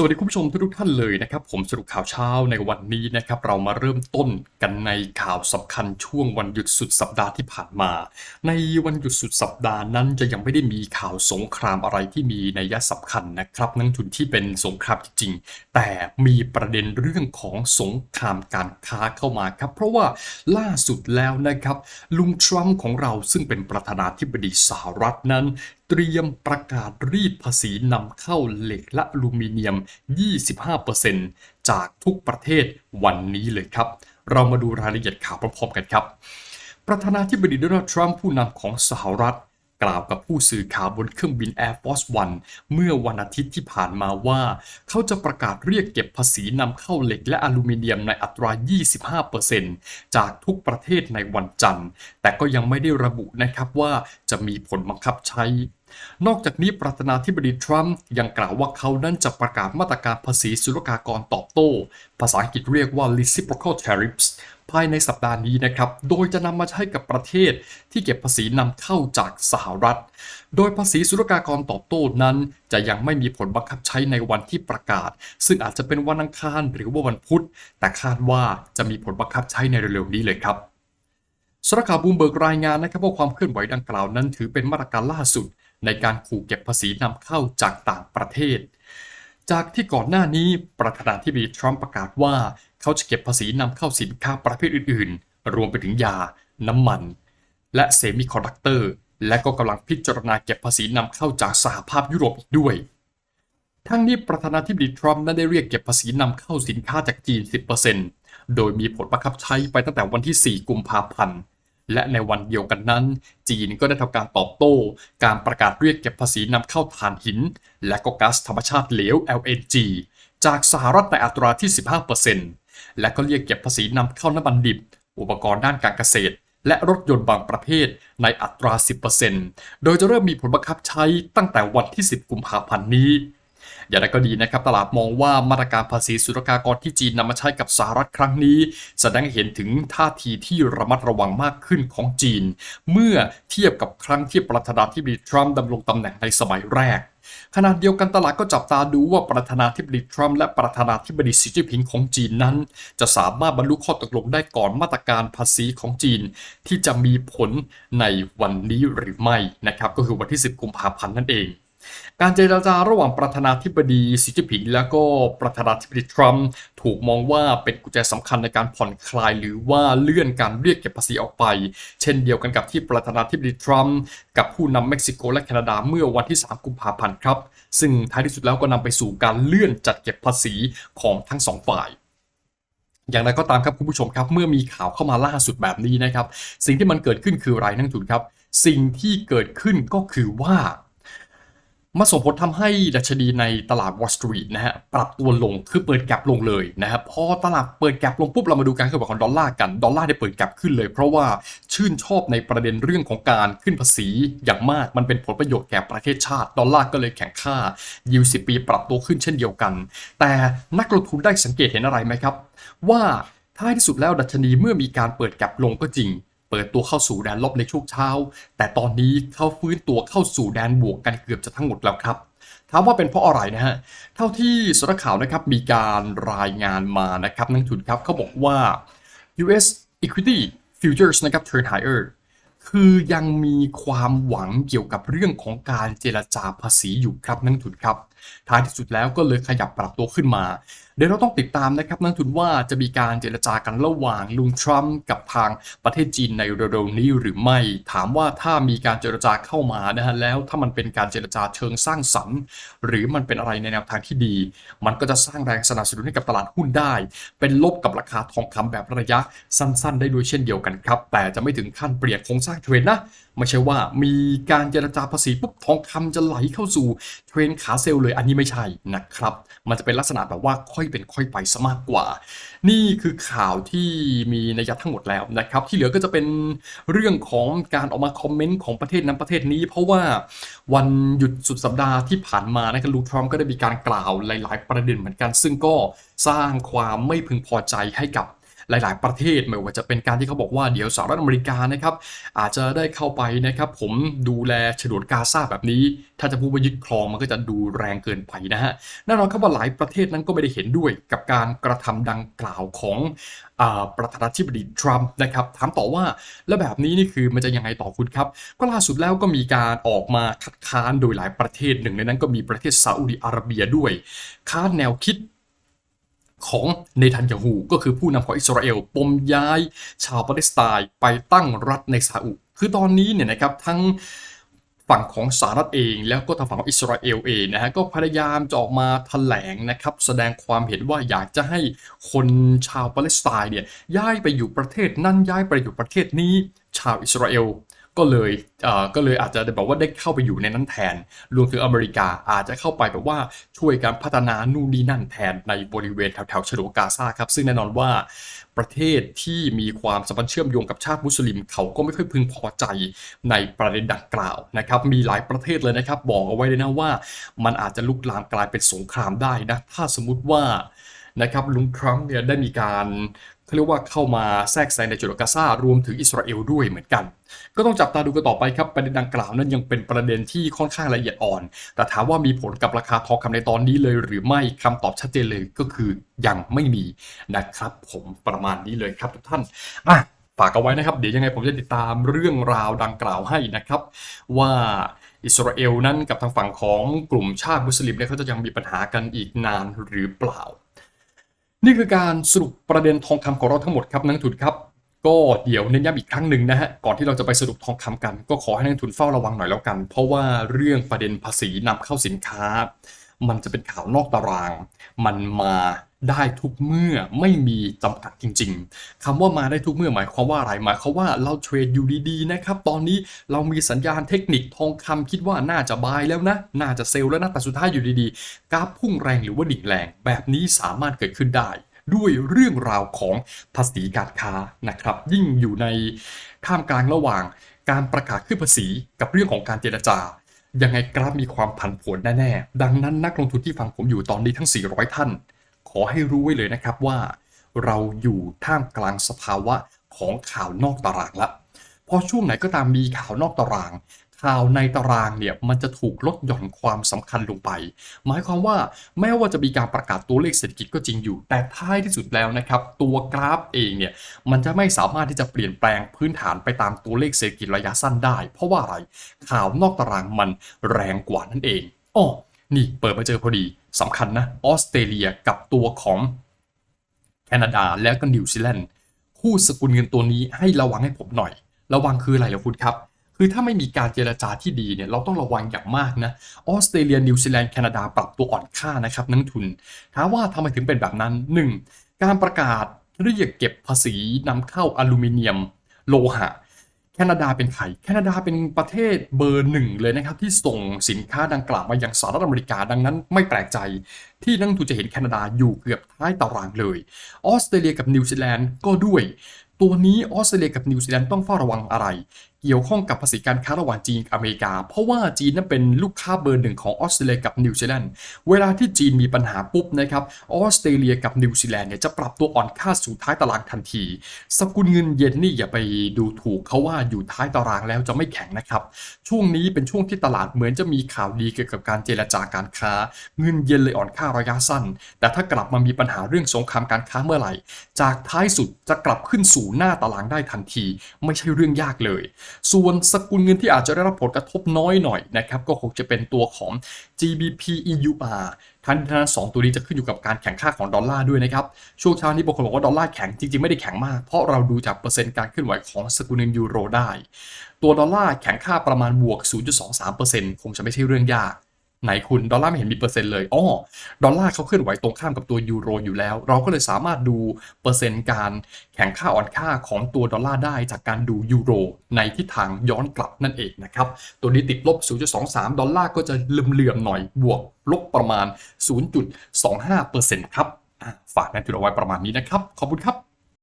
สวัสดีคุณผู้ชมทุกท่านเลยนะครับ ผมสรุปข่าวเช้าในวันนี้นะครับ เรามาเริ่มต้นกันในข่าวสำคัญช่วงวันหยุดสุดสัปดาห์ที่ผ่านมา ในวันหยุดสุดสัปดาห์นั้นจะยังไม่ได้มีข่าวสงครามอะไรที่มีนัยสำคัญนะครับนักทุนที่เป็นสงครามจริงๆแต่มีประเด็นเรื่องของสงครามการค้าเข้ามาครับ เพราะว่าล่าสุดแล้วนะครับลุงทรัมป์ของเราซึ่งเป็นประธานาธิบดีสหรัฐนั้น เตรียมประกาศรีดภาษีนำเข้าเหล็กและอลูมิเนียม 25%จากทุกประเทศวันนี้เลยครับ เรามาดูรายละเอียดข่าวพร้อมๆกันครับ ประธานาธิบดีโดนัลด์ทรัมป์ผู้นำของสหรัฐ กล่าวกับผู้สื่อข่าวบนเครื่องบิน Air Force One เมื่อวันอาทิตย์ที่ผ่านมาว่า เขาจะประกาศเรียกเก็บภาษีนำเข้าเหล็กและอลูมิเนียมในอัตรา 25%จากทุกประเทศในวันจันทร์ แต่ก็ยังไม่ได้ระบุนะครับว่าจะมีผลบังคับใช้ นอกจากนี้ประธานาธิบดีทรัมป์ยังกล่าวว่าเขานั้นจะประกาศมาตรการภาษีศุลกากรตอบโต้ ภาษาอังกฤษเรียกว่า reciprocal tariffs ภายในสัปดาห์นี้นะครับ โดยจะนำมาใช้กับประเทศที่เก็บภาษีนำเข้าจากสหรัฐ โดยภาษีศุลกากรตอบโต้นั้น จะยังไม่มีผลบังคับใช้ในวันที่ประกาศ ซึ่งอาจจะเป็นวันอังคารหรือว่าวันพุธ แต่คาดว่าจะมีผลบังคับใช้ในเร็วๆนี้เลยครับสรข่าวบูมเบิร์กรายงานนะครับว่าความเคลื่อนไหวดังกล่าวนั้นถือเป็นมาตรการล่าสุด ในการขู่เก็บภาษีนำเข้าจากต่างประเทศ จากที่ก่อนหน้านี้ประธานาธิบดีทรัมป์ประกาศว่า เขาจะเก็บภาษีนำเข้าสินค้าประเภทอื่น ๆ รวมไปถึงยา น้ำมัน และเซมิคอนดักเตอร์ และก็กำลังพิจารณาเก็บภาษีนำเข้าจากสหภาพยุโรปอีกด้วย ทั้งนี้ประธานาธิบดีทรัมป์นั้นได้เรียกเก็บภาษีนำเข้าสินค้าจากจีน 10%โดยมีผลบังคับใช้ไปตั้งแต่วันที่ 4 กุมภาพันธ์ และในวันเดียวกันนั้น จีนก็ได้ทำการตอบโต้ การประกาศเรียกเก็บภาษีนำเข้าถ่านหิน และก็ก๊าซธรรมชาติเหลว LNG จากสหรัฐในอัตราที่ 15%และก็เรียกเก็บภาษีนำเข้าน้ำมันดิบ อุปกรณ์ด้านการเกษตร และรถยนต์บางประเภทในอัตรา 10%โดยจะเริ่มมีผลบังคับใช้ตั้งแต่วันที่ 10 กุมภาพันธ์นี้ อย่างไรก็ดีนะครับตลาดมองว่ามาตรการภาษีศุลกากรที่จีนนำมาใช้กับสหรัฐครั้งนี้ แสดงให้เห็นถึงท่าทีที่ระมัดระวังมากขึ้นของจีน เมื่อเทียบกับครั้งที่ประธานาธิบดีทรัมป์ดำรงตำแหน่งในสมัยแรกขณะเดียวกันตลาดก็จับตาดูว่าประธานาธิบดีทรัมป์และประธานาธิบดีสีจิ้นผิงของจีนนั้น จะสามารถบรรลุข้อตกลงได้ก่อนมาตรการภาษีของจีน ที่จะมีผลในวันนี้หรือไม่นะครับ ก็คือวันที่ 10 กุมภาพันธ์นั่นเอง การเจรจาระหว่างประธานาธิบดีสีจิ้นผิงและก็ประธานาธิบดีทรัมป์ถูกมองว่าเป็นกุญแจสำคัญในการผ่อนคลายหรือว่าเลื่อนการเรียกเก็บภาษีออกไป เช่นเดียวกันกับที่ประธานาธิบดีทรัมป์กับผู้นำเม็กซิโกและแคนาดาเมื่อวันที่ 3 กุมภาพันธ์ครับ ซึ่งท้ายที่สุดแล้วก็นำไปสู่การเลื่อนจัดเก็บภาษีของทั้งสองฝ่ายอย่างไรก็ตามครับคุณผู้ชมครับ เมื่อมีข่าวเข้ามาล่าสุดแบบนี้นะครับ สิ่งที่มันเกิดขึ้นคืออะไรนักทุนครับ สิ่งที่เกิดขึ้นก็คือว่า มาส่งผลทำให้ดัชนีในตลาด Wall Street นะฮะปรับตัวลงคือเปิดแกลบลงเลยนะครับพอตลาดเปิดแกลบลงปุ๊บเรามาดูการเคลื่อนไหวของดอลลาร์กันดอลลาร์ได้เปิดแกลบขึ้นเลย เพราะว่าชื่นชอบในประเด็นเรื่องของการขึ้นภาษีอย่างมากมันเป็นผลประโยชน์แก่ประเทศชาติดอลลาร์ก็เลยแข็งค่ายิวสิปีปรับตัวขึ้นเช่นเดียวกัน แต่นักลงทุนได้สังเกตเห็นอะไรไหมครับ ว่าท้ายที่สุดแล้วดัชนีเมื่อมีการเปิดแกลบลงก็จริง เปิดตัวเข้าสู่แดนลบในช่วงเช้า แต่ตอนนี้เขาฟื้นตัวเข้าสู่แดนบวกกันเกือบจะทั้งหมดแล้วครับถามว่าเป็นเพราะอะไรนะฮะ เท่าที่สารข่าวนะครับมีการรายงานมานะครับนักทุนครับเขาบอกว่า US equity futures นะครับ turn higher คือยังมีความหวังเกี่ยวกับเรื่องของการเจรจาภาษีอยู่ครับนักทุนครับ ท้ายที่สุดแล้วก็เลยขยับปรับตัวขึ้นมา เดี๋ยวเราต้องติดตามนะครับนักทุนว่าจะมีการเจรจากันระหว่างลุงทรัมป์กับทางประเทศจีนในเร็วๆนี้หรือไม่ ถามว่าถ้ามีการเจรจาเข้ามานะฮะแล้วถ้ามันเป็นการเจรจาเชิงสร้างสรรค์ หรือมันเป็นอะไรในแนวทางที่ดี มันก็จะสร้างแรงสนับสนุนให้กับตลาดหุ้นได้ เป็นลบกับราคาทองคำแบบระยะสั้น ๆ ได้ด้วยเช่นเดียวกันครับแต่จะไม่ถึงขั้นเปลี่ยนโครงสร้างเทรนด์นะไม่ใช่ว่ามีการเจรจาภาษีปุ๊บทองคำจะไหลเข้าสู่เทรนขาเซลล์เลยอันนี้ไม่ใช่นะครับ มันจะเป็นลักษณะแบบว่าค่อยเป็นค่อยไปซะมากกว่า นี่คือข่าวที่มีนัยทั้งหมดแล้วนะครับ ที่เหลือก็จะเป็นเรื่องของการออกมาคอมเมนต์ของประเทศนั้นประเทศนี้ เพราะว่าวันหยุดสุดสัปดาห์ที่ผ่านมานะครับลูทรัมป์ก็ได้มีการกล่าวหลาย ๆ ประเด็นเหมือนกัน ซึ่งก็สร้างความไม่พึงพอใจให้กับ หลาย ๆ ประเทศไม่ว่าจะเป็นการที่เขาบอกว่าเดี๋ยวสหรัฐอเมริกานะครับอาจจะได้เข้าไปนะครับผมดูแลฉนวนกาซาแบบนี้ ถ้าจะพูดว่ายึดครองมันก็จะดูแรงเกินไปนะฮะแน่นอนครับว่าหลายประเทศนั้นก็ไม่ได้เห็นด้วยกับการกระทำดังกล่าวของอประธานาธิบดีทรัมป์นะครับถามต่อว่าแล้วแบบนี้นี่คือมันจะยังไงต่อคุณครับ ก็ล่าสุดแล้วก็มีการออกมาคัดค้านโดยหลายประเทศหนึ่งในนั้นก็มีประเทศซาอุดิอาระเบียด้วย ค้านแนวคิด ของเนทันยาฮูก็คือผู้นำของอิสราเอลปมย้าย ชาวปาเลสไตน์ไปตั้งรัฐในซาอุ คือตอนนี้เนี่ยนะครับทั้งฝั่งของสหรัฐเองแล้วก็ทางฝั่งของอิสราเอลเองนะฮะก็พยายามจะออกมาแถลงนะครับแสดงความเห็นว่าอยากจะให้คนชาวปาเลสไตน์เนี่ยย้ายไปอยู่ประเทศนั้นย้ายไปอยู่ประเทศนี้ ชาวอิสราเอล ก็เลยเอ่อก็เลยอาจจะแบบว่าได้เข้าไปอยู่ในนั้นแทน รวมถึงอเมริกาอาจจะเข้าไปแบบว่าช่วยการพัฒนานู่นนี่นั่นแทนในบริเวณแถวๆฉนวนกาซาครับ ซึ่งแน่นอนว่าประเทศที่มีความสัมพันธ์เชื่อมโยงกับชาติมุสลิม เขาก็ไม่ค่อยพึงพอใจในประเด็นดังกล่าวนะครับ มีหลายประเทศเลยนะครับ บอกเอาไว้เลยนะว่า มันอาจจะลุกลามกลายเป็นสงครามได้นะถ้าสมมุติว่านะครับลุงทรัมป์เนี่ยได้มีการ เขาเรียกว่าเข้ามาแทรกแซงในจุดกาซารวมถึงอิสราเอลด้วยเหมือนกัน ก็ต้องจับตาดูกันต่อไปครับประเด็นดังกล่าวนั้นยังเป็นประเด็นที่ค่อนข้างละเอียดอ่อน แต่ถามว่ามีผลกับราคาทองคำในตอนนี้เลย หรือไม่คำตอบชัดเจนเลยก็คือยังไม่มีนะครับ ผมประมาณนี้เลยครับทุกท่านอะฝากเอาไว้นะครับ เดี๋ยวยังไงผมจะติดตามเรื่องราวดังกล่าวให้นะครับ ว่าอิสราเอลนั้นกับทางฝั่งของกลุ่มชาติมุสลิมเนี่ยเขาจะยังมีปัญหากันอีกนานหรือเปล่า นี่คือการสรุปประเด็นทองคำของเราทั้งหมดครับนักทุนครับ ก็เดี๋ยวเน้นย้ำอีกครั้งหนึ่งนะฮะก่อนที่เราจะไปสรุปทองคำกัน ก็ขอให้นักทุนเฝ้าระวังหน่อยแล้วกัน เพราะว่าเรื่องประเด็นภาษีนำเข้าสินค้า มันจะเป็นข่าวนอกตาราง มันมา ได้ทุกเมื่อไม่มีจำกัดจริง ๆคำว่ามาได้ทุกเมื่อหมายความว่าอะไรหมายความว่าเราเทรดอยู่ดีๆนะครับตอนนี้เรามีสัญญาณเทคนิคทองคำคิดว่าน่าจะบายแล้วนะ น่าจะเซลล์แล้วนะแต่สุดท้ายอยู่ดีๆกราฟพุ่งแรงหรือว่าดิ่งแรง แบบนี้สามารถเกิดขึ้นได้ ด้วยเรื่องราวของภาษีการค้านะครับ ยิ่งอยู่ในท่ามกลางระหว่าง การประกาศขึ้นภาษีกับเรื่องของการเจรจายังไงกราฟมีความผันผวนแน่ๆดังนั้นนักลงทุนที่ฟังผมอยู่ตอนนี้ทั้ง 400 ท่าน ขอให้รู้ไว้เลยนะครับว่า เราอยู่ท่ามกลางสภาวะของข่าวนอกตารางละพอช่วงไหนก็ตามมีข่าวนอกตาราง ข่าวในตารางเนี่ยมันจะถูกลดหย่อนความสำคัญลงไป หมายความว่าแม้ว่าจะมีการประกาศตัวเลขเศรษฐกิจก็จริงอยู่ แต่ท้ายที่สุดแล้วนะครับ ตัวกราฟเองเนี่ยมันจะไม่สามารถที่จะเปลี่ยนแปลงพื้นฐานไปตามตัวเลขเศรษฐกิจระยะสั้นได้ เพราะว่าอะไรข่าวนอกตารางมันแรงกว่านั่นเองอ้อนี่เปิดมาเจอพอดี สำคัญนะออสเตรเลียกับตัวของแคนาดาแล้วก็นิวซีแลนด์คู่สกุลเงินตัวนี้ให้ระวังให้ผมหน่อย ระวังคืออะไรล่ะคุณครับ คือถ้าไม่มีการเจรจาที่ดีเนี่ยเราต้องระวังอย่างมากนะออสเตรเลียนิวซีแลนด์แคนาดาปรับตัวอ่อนค่านะครับนักทุนถามว่าทำไมถึงเป็นแบบนั้น 1. การประกาศเรียกเก็บภาษีนำเข้าอลูมิเนียม โลหะ แคนาดาเป็นใครแคนาดาเป็นประเทศเบอร์หนึ่งเลยนะครับ ที่ส่งสินค้าดังกล่าวมายังสหรัฐอเมริกาดังนั้นไม่แปลกใจ ที่นักลงทุนจะเห็นแคนาดาอยู่เกือบท้ายตารางเลย ออสเตรเลียกับนิวซีแลนด์ก็ด้วย ตัวนี้ออสเตรเลียกับนิวซีแลนด์ต้องเฝ้าระวังอะไร เกี่ยวข้องกับภาษีการค้าระหว่างจีนกับอเมริกา เพราะว่าจีนนั้นเป็นลูกค้าเบอร์หนึ่งของออสเตรเลียกับนิวซีแลนด์เวลาที่จีนมีปัญหาปุ๊บนะครับออสเตรเลียกับนิวซีแลนด์เนี่ยจะปรับตัวอ่อนค่าสู่ท้ายตารางทันที สกุลเงินเยนนี่อย่าไปดูถูกเขาว่าอยู่ท้ายตารางแล้วจะไม่แข็งนะครับ ช่วงนี้เป็นช่วงที่ตลาดเหมือนจะมีข่าวดีเกี่ยวกับการเจรจาการค้า เงินเยนเลยอ่อนค่าระยะสั้น แต่ถ้ากลับมามีปัญหาเรื่องสงครามการค้าเมื่อไหร่ จากท้ายสุดจะกลับขึ้นสู่หน้าตารางได้ทันที ไม่ใช่เรื่องยากเลย ส่วนสกุลเงินที่อาจจะได้รับผลกระทบน้อยหน่อยนะครับก็คงจะเป็นตัวของ GBP EUR ทั้งทั้งสองตัวนี้จะขึ้นอยู่กับการแข่งค่าของดอลลาร์ด้วยนะครับ ช่วงเช้านี้บางคนบอกว่าดอลลาร์แข็งจริงๆ ไม่ได้แข็งมาก เพราะเราดูจากเปอร์เซ็นต์การเคลื่อนไหวของสกุลเงินยูโรได้ ตัวดอลลาร์แข็งค่าประมาณบวก 0.23%คงจะไม่ใช่เรื่องยาก ไหนคุณดอลลาร์ไม่เห็นมีเปอร์เซ็นต์เลยอ้อดอลลาร์เขาเคลื่อนไหวตรงข้ามกับตัวยูโรอยู่แล้ว เราก็เลยสามารถดูเปอร์เซ็นต์การแข่งค่าอ่อนค่าของตัวดอลลาร์ได้จากการดูยูโรในทิศทางย้อนกลับนั่นเองนะครับ ตัวนี้ติดลบ 0.23 ดอลลาร์ก็จะเหลื่อมๆหน่อยบวกลบประมาณ 0.25%ครับฝากนันทุนเอาไว้ประมาณนี้นะครับ ขอบคุณครับ